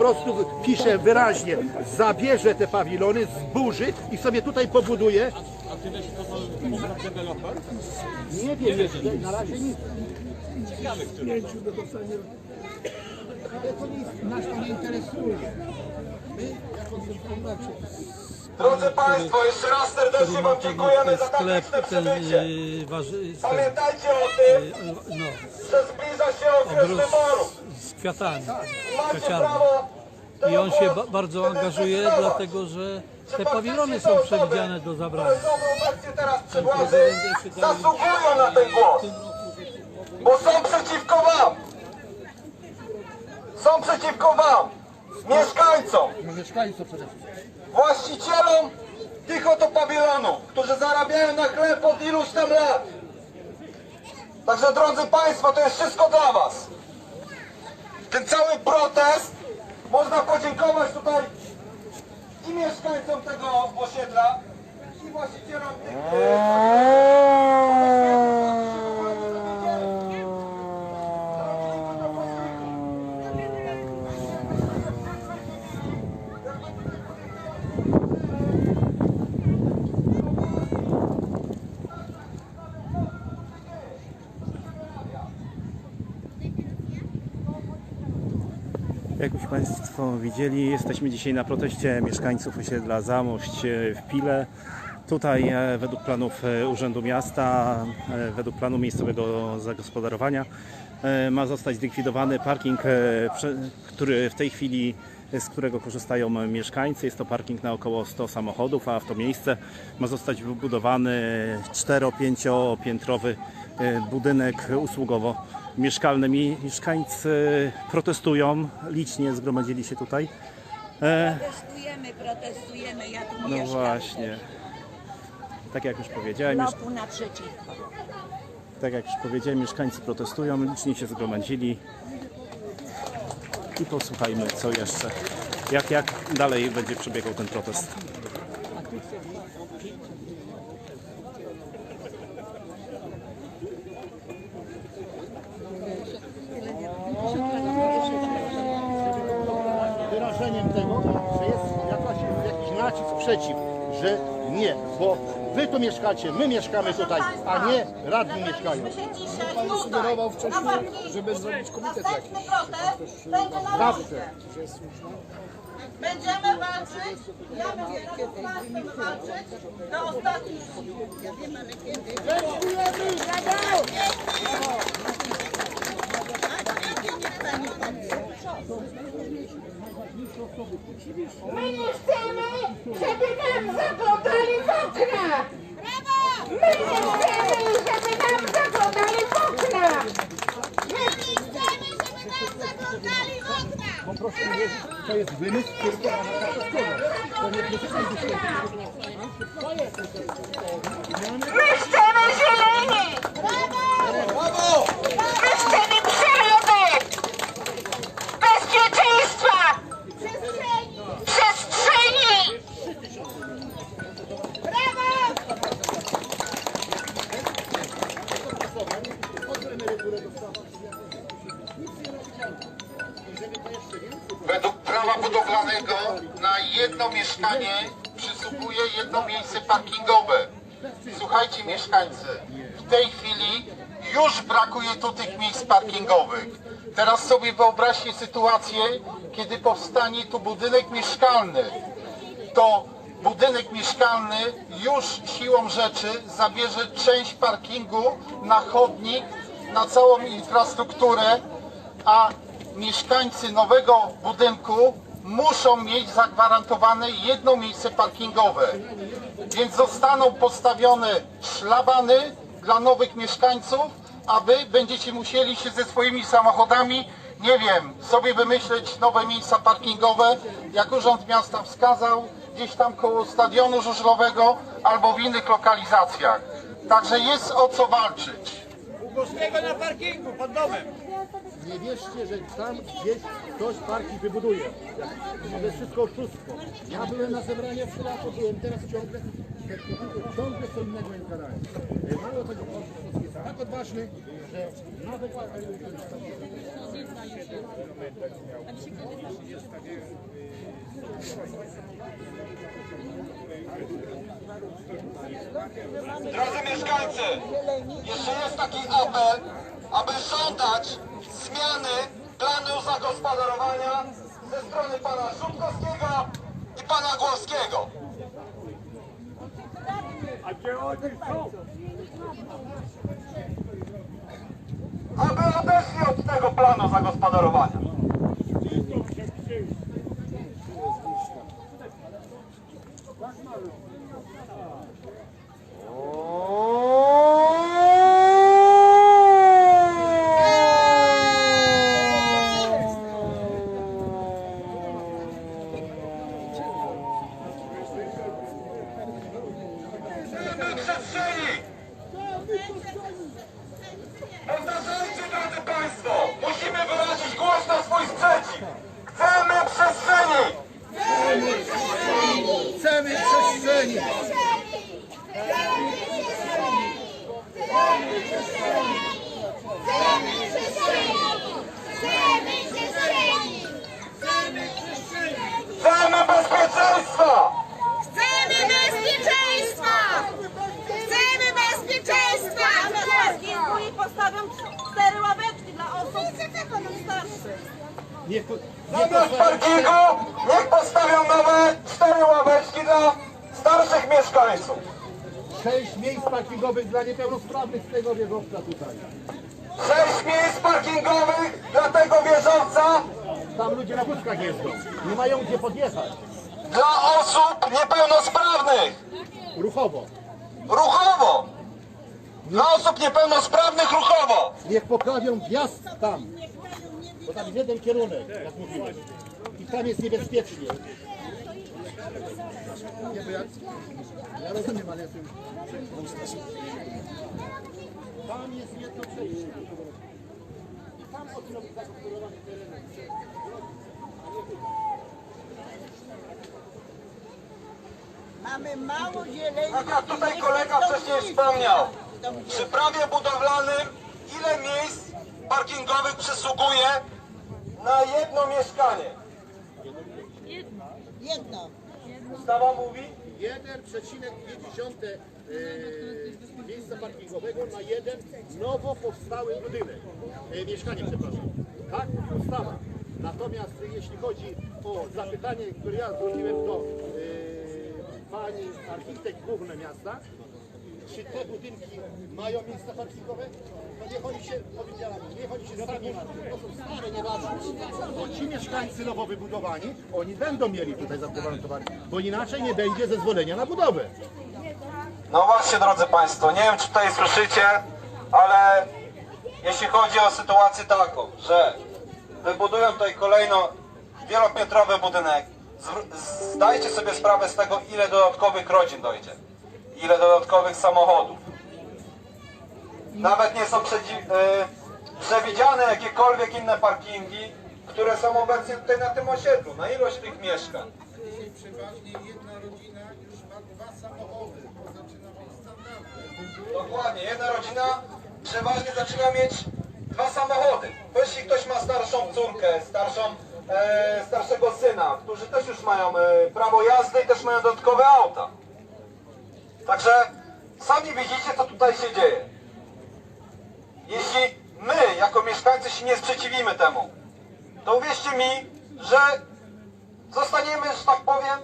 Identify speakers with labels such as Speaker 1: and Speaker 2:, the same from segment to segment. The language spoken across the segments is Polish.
Speaker 1: prostu pisze wyraźnie, zabierze te pawilony, zburzy i sobie tutaj pobuduje. Nie wiem, jeszcze na razie nic. Ale to nie, nas to nie interesuje. My, jako
Speaker 2: Drodzy Państwo, jeszcze raz serdecznie Wam dziękujemy za taktyczne
Speaker 3: waży, ten,
Speaker 2: Pamiętajcie o tym,
Speaker 3: yy, no,
Speaker 2: że zbliża się okres wyborów.
Speaker 3: Kwiatami,
Speaker 2: I macie
Speaker 3: kwiaciarni. I on się ba bardzo angażuje, dlatego że te pawilony są przewidziane do zabrania.
Speaker 2: zasługują na ten głos. Bo są przeciwko Wam. Są przeciwko Wam. Mieszkańcom.
Speaker 1: mieszkańców przede wszystkim.
Speaker 2: właścicielom tych oto pawilonów, którzy zarabiają na chleb od iluś tam lat. Także drodzy Państwo, to jest wszystko dla Was. Ten cały protest można podziękować tutaj i mieszkańcom tego osiedla, i właścicielom tych...
Speaker 4: Państwo widzieli, jesteśmy dzisiaj na proteście mieszkańców osiedla Zamość e, w Pile. Tutaj e, według planów e, Urzędu Miasta, według planu miejscowego zagospodarowania ma zostać zlikwidowany parking, który w tej chwili z którego korzystają mieszkańcy. Jest to parking na około 100 samochodów, a w to miejsce ma zostać wybudowany 4-5-piętrowy e, budynek usługowo-mieszkalny. Mi- Mieszkańcy protestują, licznie zgromadzili się tutaj. E,
Speaker 5: Protestujemy, protestujemy, ja tu
Speaker 4: no właśnie. Tak jak już powiedziałem,
Speaker 5: naprzeciwko.
Speaker 4: tak jak już powiedziałem, mieszkańcy protestują, licznie się zgromadzili. I posłuchajmy, co jeszcze, jak, jak dalej będzie przebiegał ten protest.
Speaker 1: wyrażeniem tego, że jest jakaś, jakiś nacisk przeciw, że nie, bo wy tu mieszkacie, my mieszkamy tutaj, a nie radni mieszkają.
Speaker 6: Tutaj, na parkingu,
Speaker 7: żeby zrobić komitet
Speaker 6: następny protest będzie na
Speaker 1: Zawsze.
Speaker 6: Będziemy walczyć, ja będę razem z Państwem walczyć do ostatnich sił. My nie chcemy, żeby nam zaglądali w okna! My nie chcemy, żeby nam zaglądali w okna! My nie chcemy, żeby nam zaglądali w okna!
Speaker 1: mi wierzyć, to jest wymysł Karczewskiego. To nie przyczynaj
Speaker 6: My chcemy zieleni!
Speaker 7: Według prawa budowlanego na jedno mieszkanie przysługuje jedno miejsce parkingowe. Słuchajcie mieszkańcy, w tej chwili już brakuje tu tych miejsc parkingowych. Teraz sobie wyobraźcie sytuację, kiedy powstanie tu budynek mieszkalny. To budynek mieszkalny już siłą rzeczy zabierze część parkingu na chodnik, na całą infrastrukturę, a mieszkańcy nowego budynku muszą mieć zagwarantowane jedno miejsce parkingowe. Więc zostaną postawione szlabany dla nowych mieszkańców, a wy będziecie musieli się ze swoimi samochodami, nie wiem, sobie wymyśleć nowe miejsca parkingowe, jak Urząd Miasta wskazał, gdzieś tam koło stadionu żużlowego albo w innych lokalizacjach. Także jest o co walczyć.
Speaker 1: Nie wierzcie, że tam gdzieś ktoś parking wybuduje. To jest wszystko oszustwo. Ja byłem na zebraniach w Sylaku, byłem teraz ciągle, ciągle co innego im gadają. Mało tego, tak odważny, że nawet...
Speaker 2: Drodzy mieszkańcy, jeszcze jest taki apel, aby żądać zmiany planu zagospodarowania ze strony pana Żubkowskiego i pana Głoskiego. Aby odeszli od tego planu zagospodarowania. przestrzeni! Powtarzajcie, drodzy Państwo! Musimy wyrazić głośno swój sprzeciw! Chcemy przestrzeni!
Speaker 1: Chcemy przestrzeni!
Speaker 2: Chcemy bezpieczeństwa!
Speaker 6: Chcemy bezpieczeństwa! Chcemy bezpieczeństwa!
Speaker 8: I postawią cztery ławeczki dla osób starszych.
Speaker 1: Niech, po-
Speaker 2: Zamiast parkingu niech postawią nowe cztery ławeczki dla starszych mieszkańców.
Speaker 1: sześć miejsc parkingowych dla niepełnosprawnych z tego wieżowca tutaj.
Speaker 2: Sześć miejsc parkingowych dla tego wieżowca
Speaker 1: Tam ludzie na wózkach jeżdżą. Nie mają gdzie podjechać.
Speaker 2: dla osób niepełnosprawnych.
Speaker 1: Ruchowo.
Speaker 2: Ruchowo! Dla osób niepełnosprawnych ruchowo!
Speaker 1: Niech poprawią wjazd tam. Bo tam jest jeden kierunek, jak mówiłem. I tam jest niebezpiecznie. Nie, bo ja, ja rozumiem, ale jestem... Tam jest jedno przejście. I tam powinno być zagospodarowane tereny.
Speaker 8: Mamy mało zieleni.
Speaker 2: Tak jak tutaj kolega wcześniej wspomniał, przy prawie budowlanym ile miejsc parkingowych przysługuje na jedno mieszkanie?
Speaker 8: Jedno.
Speaker 2: Ustawa mówi?
Speaker 1: 1,2 e, miejsca parkingowego na jeden nowo powstały budynek. E, mieszkanie, przepraszam. Tak mówi ustawa. Natomiast jeśli chodzi o zapytanie, które ja złożyłem do e, pani architekt główne miasta, czy te budynki mają miejsca parkingowe? To niech oni się, powiedziałem, niech oni się sami martwią. To są stare, nieważne. Bo ci mieszkańcy nowo wybudowani, oni będą mieli tutaj zagwarantowane, bo inaczej nie będzie zezwolenia na budowę.
Speaker 2: No właśnie, drodzy Państwo, nie wiem czy tutaj słyszycie, ale jeśli chodzi o sytuację taką, że wybudują tutaj kolejną wielopiętrowy budynek. Zdajcie sobie sprawę z tego, ile dodatkowych rodzin dojdzie. Ile dodatkowych samochodów. Nawet nie są y, przewidziane jakiekolwiek inne parkingi, które są obecnie tutaj na tym osiedlu, na ilość tych mieszkań.
Speaker 7: Przeważnie jedna rodzina już ma dwa samochody, bo zaczyna być standardem.
Speaker 2: Dokładnie, jedna rodzina przeważnie zaczyna mieć dwa samochody. Bo jeśli ktoś ma starszą córkę, starszą, e, starszego syna, którzy też już mają e, prawo jazdy i też mają dodatkowe auta. Także sami widzicie, co tutaj się dzieje. Jeśli my, jako mieszkańcy, się nie sprzeciwimy temu, to uwierzcie mi, że zostaniemy, że tak powiem,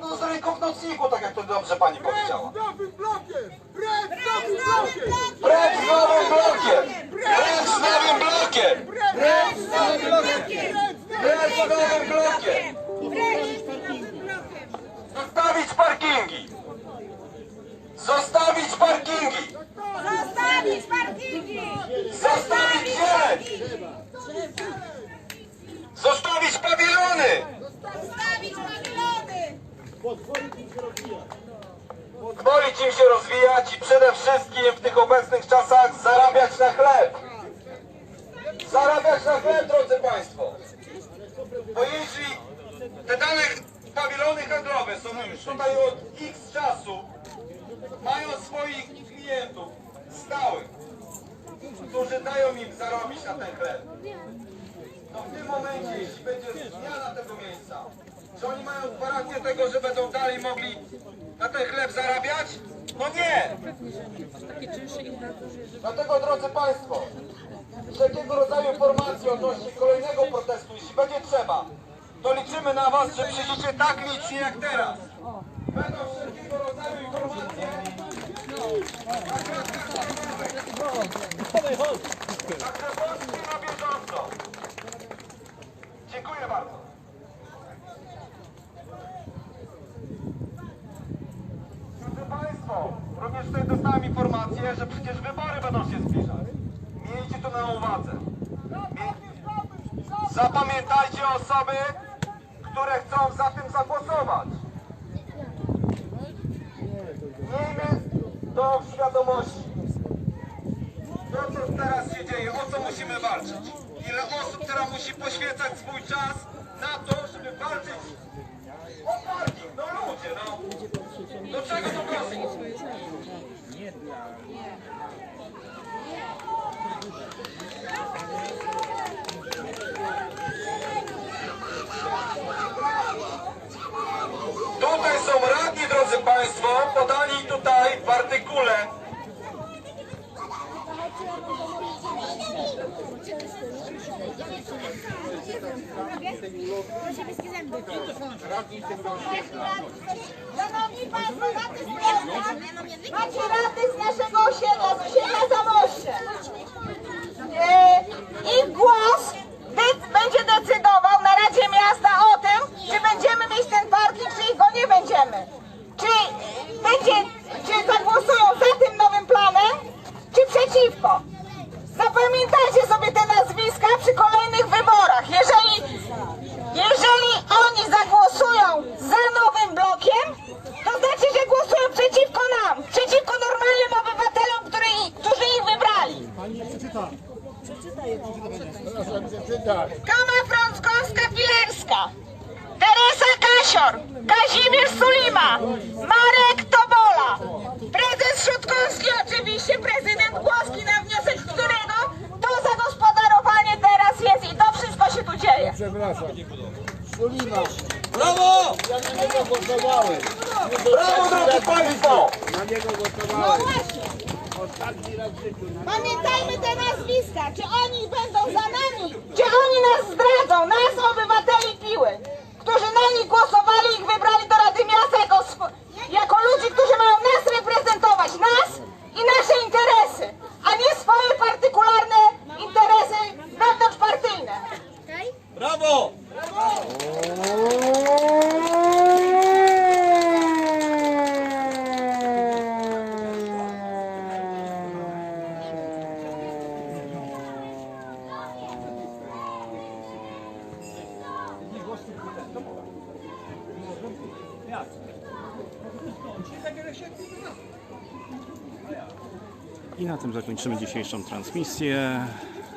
Speaker 2: no, z ręką w nocniku, tak jak to dobrze pani powiedziała.
Speaker 7: Precz z nowym blokiem!
Speaker 2: Precz z nowym blokiem! Precz z nowym blokiem! Precz z nowym blokiem! Precz z nowym blokiem! Zostawić parkingi! Zostawić parkingi!
Speaker 8: Zostawić parkingi!
Speaker 2: Zostawić zieleń! Zostawić pawilony!
Speaker 8: Zostawić pawilony!
Speaker 2: Pozwolić im się rozwijać i przede wszystkim w tych obecnych czasach zarabiać na chleb. Zarabiać na chleb, drodzy Państwo. Bo jeśli te dane pawilony handlowe są już tutaj od x czasu, mają swoich klientów stałych, którzy dają im zarobić na ten chleb, to w tym momencie, jeśli będzie zmiana tego miejsca, czy oni mają gwarancję tego, że będą dalej mogli na ten chleb zarabiać? No nie! Dlatego, drodzy Państwo, wszelkiego rodzaju informacje odnośnie kolejnego protestu, jeśli będzie trzeba, to liczymy na Was, że przyjdziecie tak licznie jak teraz. Będą wszelkiego rodzaju informacje. Także bądźcie na bieżąco. Dziękuję bardzo. Drodzy Państwo, również tutaj dostałem informację, że przecież wybory będą się zbliżać. Miejcie to na uwadze. Zapamiętajcie osoby, które chcą za tym zagłosować. Miejmy to w świadomości. To, co teraz się dzieje, o co musimy walczyć. Ile osób teraz musi poświęcać swój czas na to, żeby walczyć o parking. No ludzie, no. Do czego to doszło? Tutaj są radni, drodzy Państwo, podani tutaj w artykule.
Speaker 6: Szanowni Państwo, macie rady z naszego osiedla, z osiedla Zamoście. E, Ich głos będzie decydował na Radzie Miasta o tym, czy będziemy mieć ten parking, czy go nie będziemy. Będzie, czy zagłosują za tym nowym planem, czy przeciwko. Zapamiętajcie sobie te nazwiska przy kolejnych wyborach. Jeżeli oni zagłosują za nowym blokiem, to znaczy, że głosują przeciwko nam, przeciwko normalnym obywatelom, który, którzy ich wybrali. Kama Frąckowska-Pilerska, Teresa Kasior, Kazimierz Sulima, Marek Tobola, prezes Szutkowski, oczywiście prezydent Głoski, na wniosek którego to zagospodarowanie teraz jest i to wszystko się tu dzieje.
Speaker 2: Brawo! Brawo, drodzy Państwo!
Speaker 6: No właśnie. Pamiętajmy te nazwiska, czy oni będą za nami, czy oni nas zdradzą, nas obywateli piły, którzy na nich głosowali i ich wybrali do Rady Miasta jako, jako ludzi, którzy mają nas reprezentować, nas
Speaker 2: Brawo!
Speaker 4: I na tym zakończymy dzisiejszą transmisję.